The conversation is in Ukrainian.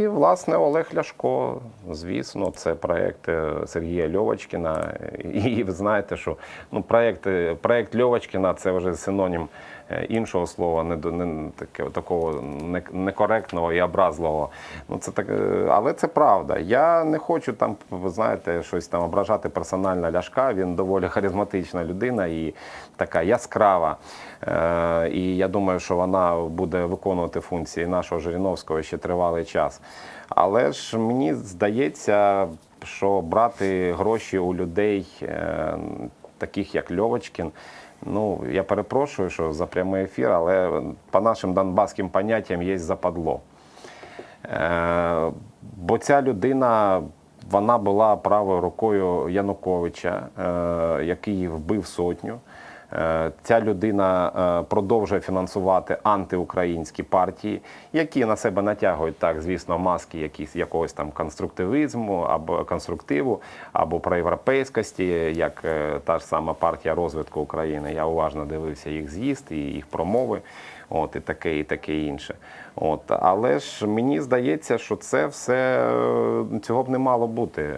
І, власне, Олег Ляшко, звісно, це проєкт е, Сергія Льовочкіна. І ви знаєте, що ну, проєкт, проект проєкт Льовочкіна це вже синонім е, іншого слова, не, до- не таке, такого некоректного і образливого. Ну, це так, е, але це правда. Я не хочу там, знаєте, щось там ображати персонально Ляшка. Він доволі харизматична людина і така яскрава. Е, І я думаю, що вона буде виконувати функції нашого Жириновського ще тривалий час. Але ж мені здається, що брати гроші у людей, е, таких як Льовочкін, ну я перепрошую, що за прямий ефір, але по нашим донбаським поняттям є западло. Е, Бо ця людина вона була правою рукою Януковича, е, який вбив сотню. Е, Ця людина е, продовжує фінансувати антиукраїнські партії, які на себе натягують так, звісно, маски якісь якогось там конструктивізму або конструктиву, або проєвропейськості, як е, та ж сама партія розвитку України. Я уважно дивився їх з'їзд і їх промови. От і таке, і таке інше. От, але ж мені здається, що це все цього б не мало бути.